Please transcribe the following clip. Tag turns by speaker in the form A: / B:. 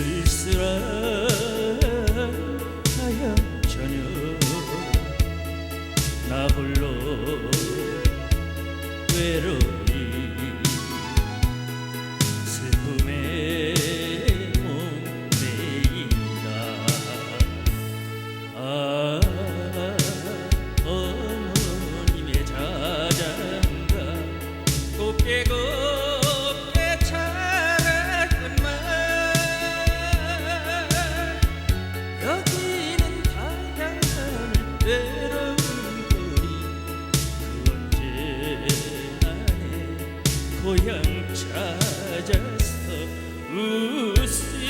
A: 쓸쓸하여 저녁 나 홀로 외로이 슬픔에 목매인다. 아 어머님의 자장가 꽃게고 외로운 거리 그 언제나 내 고향 찾아서 웃으